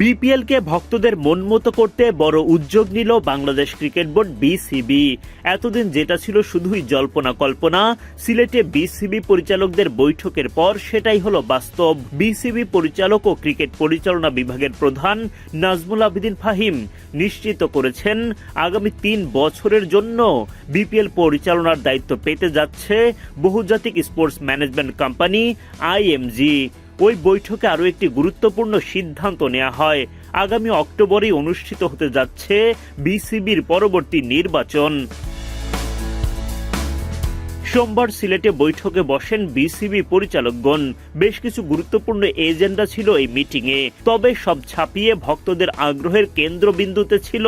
BPL কে ভক্তদের মন মতো করতে বড় উদ্যোগ নিল বাংলাদেশ ক্রিকেট বোর্ড বিসিবি। এতদিন যেটা ছিল শুধুই জল্পনা কল্পনা, সিলেটে বিসিবি পরিচালকদের বৈঠকের পর সেটাই হলো বাস্তব। বিসিবি পরিচালক ও ক্রিকেট পরিচালনা বিভাগের প্রধান নাজমুল আবিদিন ফাহিম নিশ্চিত করেছেন, আগামী তিন বছরের জন্য বিপিএল পরিচালনার দায়িত্ব পেতে যাচ্ছে বহুজাতিক স্পোর্টস ম্যানেজমেন্ট কোম্পানি আইএমজি। ওই বৈঠকে আরও একটি গুরুত্বপূর্ণ সিদ্ধান্ত নেওয়া হয়। আগামী অক্টোবরেই অনুষ্ঠিত হতে যাচ্ছে বিসিবির পরবর্তী নির্বাচন। সোমবার সিলেটে বৈঠকে বসেন বিসিবি পরিচালকগণ। বেশ কিছু গুরুত্বপূর্ণ এজেন্ডা ছিল এই মিটিংয়ে। তবে সব ছাপিয়ে ভক্তদের আগ্রহের কেন্দ্রবিন্দুতে ছিল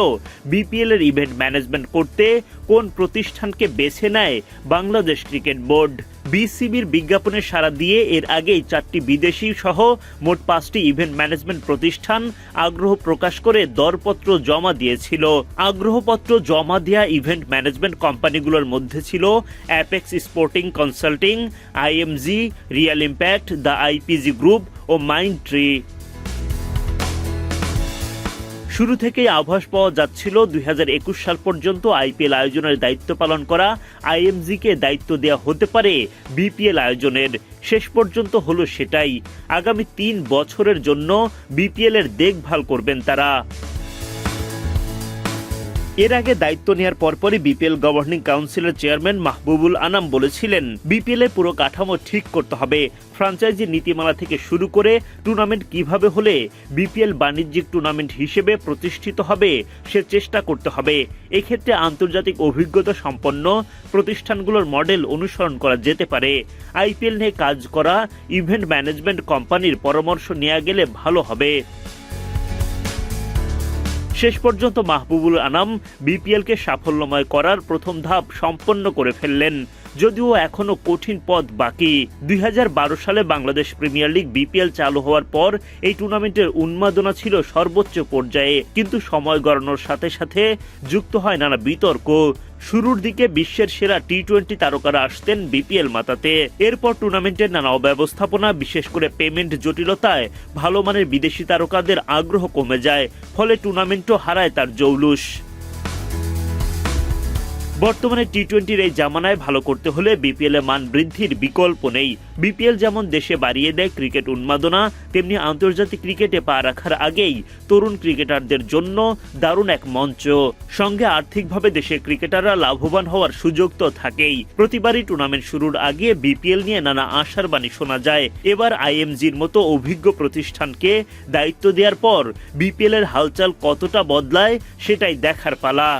বিপিএল এর ইভেন্ট ম্যানেজমেন্ট করতে, কোন প্রতিষ্ঠানকে বেছে নেয় বাংলাদেশ ক্রিকেট বোর্ড। বিসিবির বিজ্ঞাপনে সাড়া দিয়ে এর আগেই চারটি বিদেশি সহ মোট পাঁচটি ইভেন্ট ম্যানেজমেন্ট প্রতিষ্ঠান আগ্রহ প্রকাশ করে দরপত্র জমা দিয়েছিল। আগ্রহপত্র জমা দেওয়া ইভেন্ট ম্যানেজমেন্ট কোম্পানিগুলোর মধ্যে ছিল Apex Sporting Consulting, IMG, Real Impact, the IPG group O Mindtree শুরু থেকেই আভাস পাওয়া যাচ্ছিল দুই হাজার একুশ সাল পর্যন্ত আইপিএল আয়োজনের দায়িত্ব পালন করা আইএমজিকে দায়িত্ব দেওয়া হতে পারে বিপিএল আয়োজনের। শেষ পর্যন্ত হলো সেটাই। আগামী তিন বছরের জন্য বিপিএল এর দেখভাল করবেন তারা। এর আগে দায়িত্ব নেওয়ার পরপরই বিপিএল গভর্নিং কাউন্সিলের চেয়ারম্যান মাহবুবুল আনাম বলেছিলেন, বিপিএল এর পুরো কাঠামো ঠিক করতে হবে। ফ্রাঞ্চাইজি নীতিমালা থেকে শুরু করে টুর্নামেন্ট কীভাবে হলে বিপিএল বাণিজ্যিক টুর্নামেন্ট হিসেবে প্রতিষ্ঠিত হবে, সে চেষ্টা করতে হবে। এক্ষেত্রে আন্তর্জাতিক অভিজ্ঞতা সম্পন্ন প্রতিষ্ঠানগুলোর মডেল অনুসরণ করা যেতে পারে। আইপিএল নিয়ে কাজ করা ইভেন্ট ম্যানেজমেন্ট কোম্পানির পরামর্শ নেওয়া গেলে ভালো হবে। শেষ পর্যন্ত মাহবুবুল আনাম বিপিএলকে সাফল্যময় করার প্রথম ধাপ সম্পন্ন করে ফেললেন। যদিও এখনও কঠিন পথ বাকি। দুই হাজার বারো সালে বাংলাদেশ প্রিমিয়ার লিগ বিপিএল চালু হওয়ার পর এই টুর্নামেন্টের উন্মাদনা ছিল সর্বোচ্চ পর্যায়ে। কিন্তু সময় গড়ানোর সাথে সাথে যুক্ত হয় নানা বিতর্ক। শুরুর দিকে বিশ্বের সেরা টি টোয়েন্টি তারকারা আসতেন বিপিএল মাতাতে। এরপর টুর্নামেন্টের নানা অব্যবস্থাপনা, বিশেষ করে পেমেন্ট জটিলতায় ভালো মানের বিদেশি তারকাদের আগ্রহ কমে যায়, ফলে টুর্নামেন্টও হারায় তার জৌলুস। বর্তমানে টি টোয়েন্টির এই জামানায় ভালো করতে হলে বিপিএল এ মান বৃদ্ধির বিকল্প নেই। বিপিএল যেমন দেশে বাড়িয়ে দেয় ক্রিকেট উন্মাদনা, তেমনি আন্তর্জাতিক ক্রিকেটে পা রাখার আগেই তরুণ ক্রিকেটারদের জন্য দারুণ এক মঞ্চ। সঙ্গে আর্থিকভাবে দেশের ক্রিকেটাররা লাভবান হওয়ার সুযোগ তো থাকেই। প্রতিবারই টুর্নামেন্ট শুরুর আগে বিপিএল নিয়ে নানা আশার বাণী শোনা যায়। এবার আইএমজির মতো অভিজ্ঞ প্রতিষ্ঠানকে দায়িত্ব দেওয়ার পর বিপিএল এর হালচাল কতটা বদলায় সেটাই দেখার পালা।